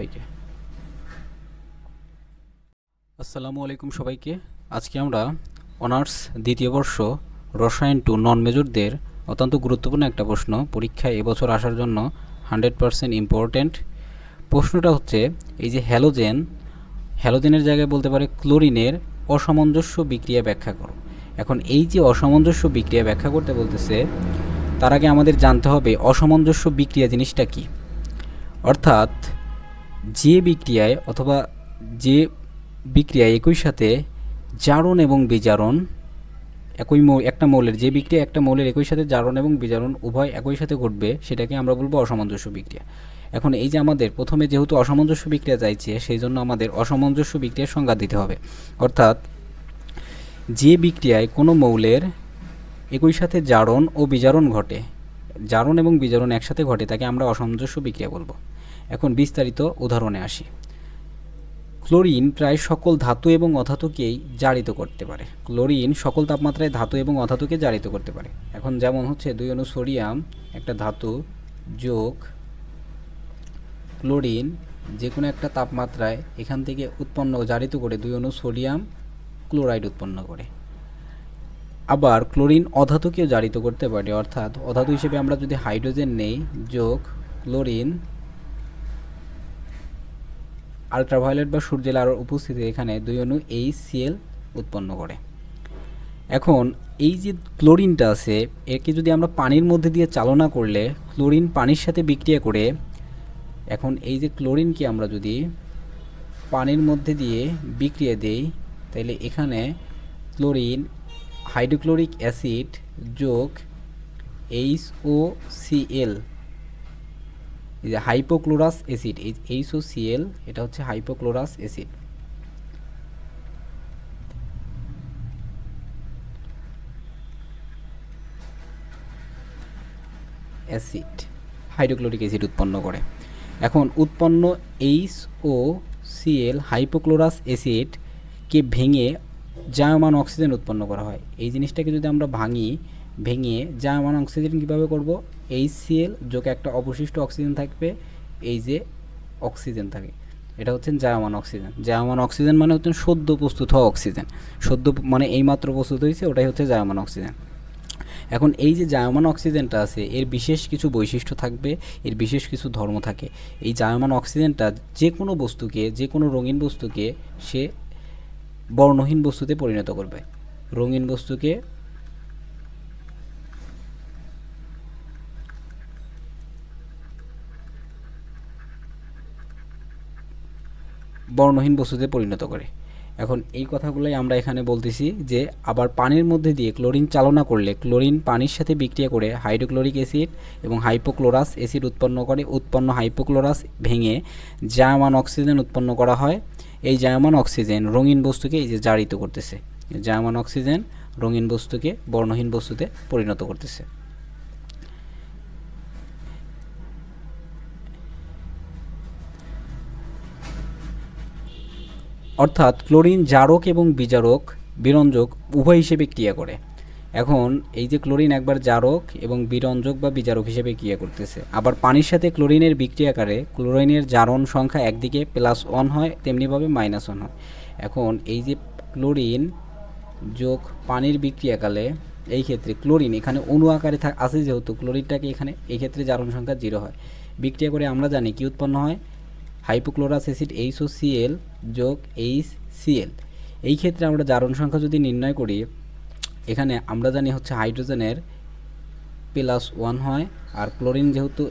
সবাইকে। আসসালামু আলাইকুম সবাইকে। আজকে আমরা অনার্স দ্বিতীয় বর্ষ রসায়ন টু নন মেজরদের অত্যন্ত গুরুত্বপূর্ণ একটা প্রশ্ন। পরীক্ষায় এবছর আসার জন্য হান্ড্রেড পারসেন্ট ইম্পর্ট্যান্ট প্রশ্নটা হচ্ছে, এই যে হ্যালোজেন, হ্যালোজেনের জায়গায় বলতে পারে ক্লোরিনের অসামঞ্জস্য বিক্রিয়া ব্যাখ্যা করো। এখন এই যে অসামঞ্জস্য বিক্রিয়া ব্যাখ্যা করতে বলতেছে, তার আগে আমাদের জানতে হবে অসামঞ্জস্য বিক্রিয়া জিনিসটা কী। অর্থাৎ যে বিক্রিয়ায় অথবা যে বিক্রিয়ায় একই সাথে জারণ এবং বিজারণ একই মৌ, একটা মৌলের, যে বিক্রিয়া একটা মৌলের একই সাথে জারণ এবং বিজারণ উভয় একই সাথে ঘটবে, সেটাকে আমরা বলব অসামঞ্জস্য বিক্রিয়া। এখন এই যে আমাদের প্রথমে যেহেতু অসামঞ্জস্য বিক্রিয়া চাইছে সেই জন্য আমাদের অসামঞ্জস্য বিক্রিয়ার সংজ্ঞা দিতে হবে। অর্থাৎ যে বিক্রিয়ায় কোনো মৌলের একই সাথে জারণ ও বিজারণ ঘটে, জারণ এবং বিজারণ একসাথে ঘটে, তাকে আমরা অসামঞ্জস্য বিক্রিয়া বলব। এখন বিস্তারিত উদাহরণে আসি। ক্লোরিন প্রায় সকল ধাতু এবং অধাতুকেই জারিত করতে পারে। ক্লোরিন সকল তাপমাত্রায় ধাতু এবং অধাতুকে জারিত করতে পারে। এখন যেমন হচ্ছে, দুই অণু সোডিয়াম, একটা ধাতু যোগ ক্লোরিন যে কোনো একটা তাপমাত্রায় এখান থেকে উৎপন্ন, জারিত করে দুই অণু সোডিয়াম ক্লোরাইড উৎপন্ন করে। আবার ক্লোরিন অধাতুকেও জারিত করতে পারে, অর্থাৎ অধাতু হিসেবে আমরা যদি হাইড্রোজেন নেই, যোগ ক্লোরিন আলট্রাভায়োলেট বা সূর্যের আলোর উপস্থিতি এখানে দুই অণু এইচ সিএল উৎপন্ন করে। এখন এই যে ক্লোরিনটা আছে, একে যদি আমরা পানির মধ্যে দিয়ে চালনা করলে ক্লোরিন পানির সাথে বিক্রিয়া করে, এখন এই যে ক্লোরিনকে আমরা যদি পানির মধ্যে দিয়ে বিক্রিয়া দেই, তাহলে এখানে ক্লোরিন হাইড্রোক্লোরিক অ্যাসিড যোগ এইচ ও সিএল যে হাইপোক্লোরাস অ্যাসিড, এই এইচ ও সিএল এটা হচ্ছে hypochlorous acid. Acid, hydrochloric acid উৎপন্ন করে। এখন উৎপন্ন H O C L hypochlorous অ্যাসিডকে ভেঙে জায়মান অক্সিজেন উৎপন্ন করা হয়। এই জিনিসটাকে যদি আমরা ভাঙি ভেঙে জায়মান অক্সিজেন কীভাবে করব? এইচ সিএল যোগ একটা অবশিষ্ট অক্সিজেন থাকবে, এই যে অক্সিজেন থাকে। এটা হচ্ছেন জায়মান অক্সিজেন। জায়মান অক্সিজেন মানে হচ্ছেন সদ্য প্রস্তুত হওয়া অক্সিজেন। সদ্য মানে এইমাত্র প্রস্তুত হয়েছে, ওটাই হচ্ছে জায়মান অক্সিজেন। এখন এই যে জায়মান অক্সিজেনটা আছে, এর বিশেষ কিছু বৈশিষ্ট্য থাকবে, এর বিশেষ কিছু ধর্ম থাকে। এই জায়মান অক্সিজেনটা যে কোনো বস্তুকে যে কোনো রঙিন বস্তুকে সে বর্ণহীন বস্তুতে পরিণত করবে। রঙিন বস্তুকে বর্ণহীন বস্তুতে পরিণত করে। এখন এই কথাগুলোই আমরা এখানে বলতেছি যে, আবার পানির মধ্যে দিয়ে ক্লোরিন চালনা করলে ক্লোরিন পানির সাথে বিক্রিয়া করে হাইড্রোক্লোরিক অ্যাসিড এবং হাইপোক্লোরাস অ্যাসিড উৎপন্ন করে, উৎপন্ন হাইপোক্লোরাস ভেঙে জায়মান অক্সিজেন উৎপন্ন করা হয়। এই জায়মান অক্সিজেন রঙিন বস্তুকে এই যে জারিত করতেছে, জায়মান অক্সিজেন রঙিন বস্তুকে, বর্ণহীন বস্তুতে পরিণত করতেছে। অর্থাৎ ক্লোরিন জারক এবং বিজারক বিরঞ্জক উভয় হিসেবে ক্রিয়া করে। এখন এই যে ক্লোরিন একবার জারক এবং বিরঞ্জক বা বিজারক হিসেবে ক্রিয়া করতেছে, আবার পানির সাথে ক্লোরিনের বিক্রিয়াকারে ক্লোরিনের জারণ সংখ্যা একদিকে প্লাস ওয়ান হয়, তেমনিভাবে মাইনাস ওয়ান হয়। এখন এই যে ক্লোরিন যোগ পানির বিক্রিয়াকালে এই ক্ষেত্রে ক্লোরিন এখানে অণু আকারে থাক আছে যেহেতু ক্লোরিনটাকে এখানে এই ক্ষেত্রে জারণ সংখ্যা জিরো হয়। বিক্রিয়া করে আমরা জানি কি উৎপন্ন হয়? হাইপোক্লোরাস অ্যাসিড সিএল যোগ এইচ সিএল এই ক্ষেত্রে আমরা জারণ সংখ্যা যদি নির্ণয় করি, এখানে আমরা জানি হচ্ছে হাইড্রোজেনের প্লাস ওয়ান হয় আর ক্লোরিন যেহেতু,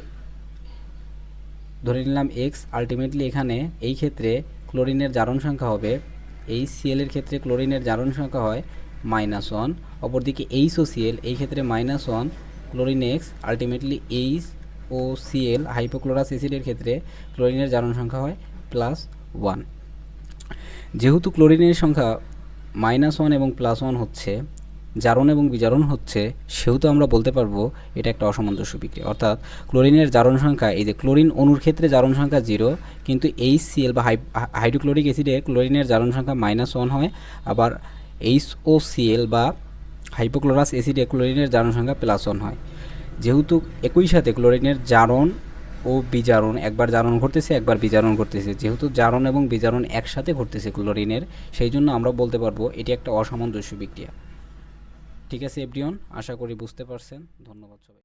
ধরে নিলাম এক্স আলটিমেটলি এখানে এই ক্ষেত্রে ক্লোরিনের জারণ সংখ্যা হবে, এইচ সিএল এর ক্ষেত্রে ক্লোরিনের জারণ সংখ্যা হয় মাইনাস ওয়ান অপরদিকে এইচ ও সিএল এই ক্ষেত্রে minus one chlorine X ultimately H O CL hypochlorous অ্যাসিডের ক্ষেত্রে ক্লোরিনের জারণ সংখ্যা হয় প্লাস ওয়ান যেহেতু ক্লোরিনের সংখ্যা মাইনাস ওয়ান এবং প্লাস ওয়ান হচ্ছে, জারণ এবং বিজারণ হচ্ছে, সেহেতু আমরা বলতে পারব এটা একটা অসামঞ্জস্য বিক্রিয়া। অর্থাৎ ক্লোরিনের জারণ সংখ্যা, এই যে ক্লোরিন অণুর ক্ষেত্রে জারণ সংখ্যা জিরো কিন্তু এইচ সিএল বা হাইড্রোক্লোরিক অ্যাসিডে ক্লোরিনের জারণ সংখ্যা মাইনাস ওয়ান হয়, আবার এইচ ও সিএল বা হাইপোক্লোরাস অ্যাসিডে ক্লোরিনের জারণ সংখ্যা প্লাস ওয়ান হয়। যেহেতু একই সাথে ক্লোরিনের জারণ ও বিজারণ, একবার জারণ ঘটতেছে, একবার বিজারণ ঘটতেছে। যেহেতু জারণ এবং বিজারণ একসাথে ঘটতেছে ক্লোরিনের, সেই জন্য আমরা বলতে পারব এটি একটা অসামঞ্জস্য বিক্রিয়া। ঠিক আছে এফডিওন আশা করি বুঝতে পারছেন। ধন্যবাদ সবাই